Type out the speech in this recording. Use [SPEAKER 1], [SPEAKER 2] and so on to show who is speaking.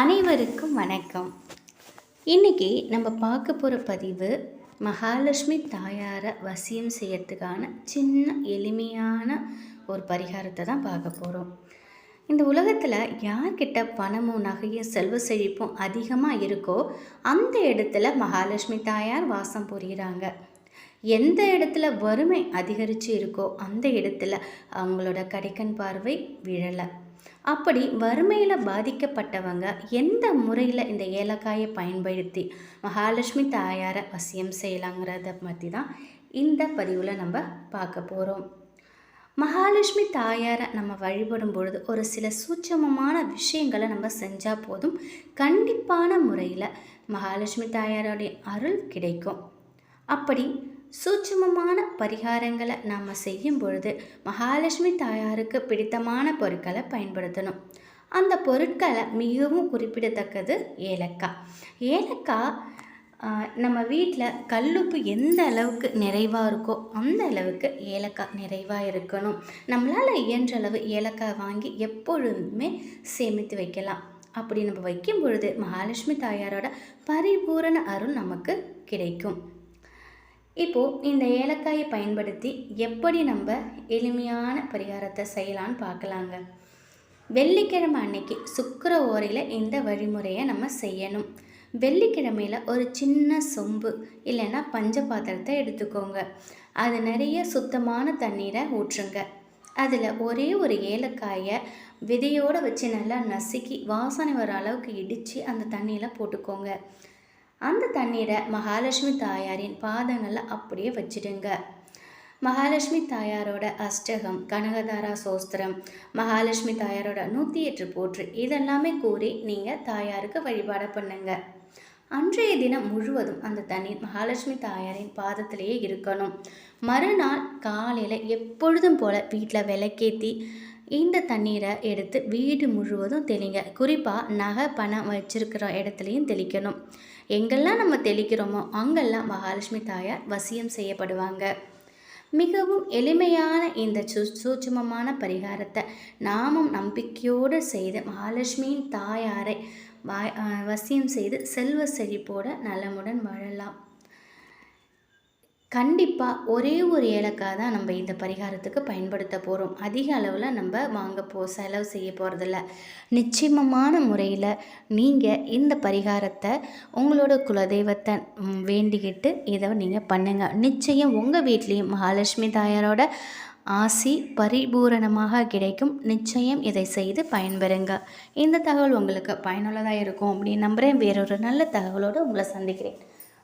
[SPEAKER 1] அனைவருக்கும் வணக்கம். இன்றைக்கி நம்ம பார்க்க போகிற பதிவு மகாலட்சுமி தாயாரை வசியம் செய்யறதுக்கான சின்ன எளிமையான ஒரு பரிகாரத்தை தான் பார்க்க போகிறோம் இந்த உலகத்தில் யார்கிட்ட பணமும் நகையும் செல்வ செழிப்பும் அதிகமாக இருக்கோ அந்த இடத்துல மகாலட்சுமி தாயார் வாசம் புரிகிறாங்க எந்த இடத்துல வறுமை அதிகரித்து இருக்கோ அந்த இடத்துல அவங்களோட கடைக்கண் பார்வை விழலை. அப்படி வறுமையில் பாதிக்கப்பட்டவங்க எந்த முறையில் இந்த ஏலக்காயை பயன்படுத்தி மகாலட்சுமி தாயாரை வசியம் செய்யலாங்கிறத பற்றி தான் இந்த பதிவில் நம்ம பார்க்க போகிறோம் மகாலட்சுமி தாயாரை நம்ம வழிபடும் பொழுது ஒரு சில சூட்சமமான விஷயங்களை நம்ம செஞ்சால் போதும். கண்டிப்பான முறையில் மகாலட்சுமி தாயாரோடைய அருள் கிடைக்கும். அப்படி சூட்சமமான பரிகாரங்களை நாம் செய்யும் பொழுது மகாலட்சுமி தாயாருக்கு பிடித்தமான பொருட்களை பயன்படுத்தணும். அந்த பொருட்களை மிகவும் குறிப்பிடத்தக்கது ஏலக்காய். ஏலக்காய் நம்ம வீட்டில் கல்லுப்பு எந்த அளவுக்கு நிறைவாக இருக்கோ அந்த அளவுக்கு ஏலக்காய் நிறைவாக இருக்கணும். நம்மளால் இயன்ற அளவு ஏலக்காய் வாங்கி எப்பொழுதுமே சேமித்து வைக்கலாம். அப்படி நம்ம வைக்கும் பொழுது மகாலட்சுமி தாயாரோட பரிபூரண அருள் நமக்கு கிடைக்கும். இப்போது இந்த ஏலக்காயை பயன்படுத்தி எப்படி நம்ம எளிமையான பரிகாரத்தை செய்யலான்னு பார்க்கலாங்க. வெள்ளிக்கிழமை அன்னைக்கு சுக்கிர ஓரையில் இந்த வழிமுறையை நம்ம செய்யணும். வெள்ளிக்கிழமையில் ஒரு சின்ன சொம்பு இல்லைன்னா பஞ்ச பாத்திரத்தை எடுத்துக்கோங்க. அது நிறைய சுத்தமான தண்ணீரை ஊற்றுங்க. அதில் ஒரே ஒரு ஏலக்காயை விதையோடு வச்சு நல்லா நசுக்கி வாசனை வர அளவுக்கு இடித்து அந்த தண்ணியில் போட்டுக்கோங்க. அந்த தண்ணீரை மகாலட்சுமி தாயாரின் பாதங்களில் அப்படியே வச்சிடுங்க. மகாலட்சுமி தாயாரோட அஷ்டகம் கனகதாரா சோஸ்திரம் மகாலட்சுமி தாயாரோட நூற்றி எட்டு போற்று இதெல்லாமே கூறி நீங்கள் தாயாருக்கு வழிபாடு பண்ணுங்க. அன்றைய தினம் முழுவதும் அந்த தண்ணீர் மகாலட்சுமி தாயாரின் பாதத்திலேயே இருக்கணும். மறுநாள் காலையில் எப்பொழுதும் போல் வீட்டில் விளக்கேற்றி இந்த தண்ணீரை எடுத்து வீடு முழுவதும் தெளிங்க. குறிப்பாக நகை பணம் வச்சிருக்கிற இடத்துலையும் தெளிக்கணும். எங்கெல்லாம் நம்ம தெளிக்கிறோமோ அங்கெல்லாம் மகாலட்சுமி தாயார் வசியம் செய்யப்படுவாங்க. மிகவும் எளிமையான இந்த சு சூட்சுமமான பரிகாரத்தை நாமும் நம்பிக்கையோடு செய்து மகாலட்சுமியின் தாயாரை வாய் வசியம் செய்து செல்வ செழிப்போட நலமுடன் வாழலாம். கண்டிப்பாக ஒரே ஒரு ஏலக்காய் தான் நம்ம இந்த பரிகாரத்துக்கு பயன்படுத்த போகிறோம் அதிக அளவில் நம்ம வாங்க போ செலவு செய்ய போகிறதில்ல நிச்சயமான முறையில் நீங்கள் இந்த பரிகாரத்தை உங்களோட குலதெய்வத்தை வேண்டிக்கிட்டு இதை நீங்கள் பண்ணுங்கள் நிச்சயம் உங்கள் வீட்லேயும் மகாலட்சுமி தாயாரோட ஆசி பரிபூரணமாக கிடைக்கும். நிச்சயம் இதை செய்து பயன்பெறுங்க. இந்த தகவல் உங்களுக்கு பயனுள்ளதாக இருக்கும் அப்படின்னு நம்புகிறேன் வேறொரு நல்ல தகவலோடு உங்களை சந்திக்கிறேன்.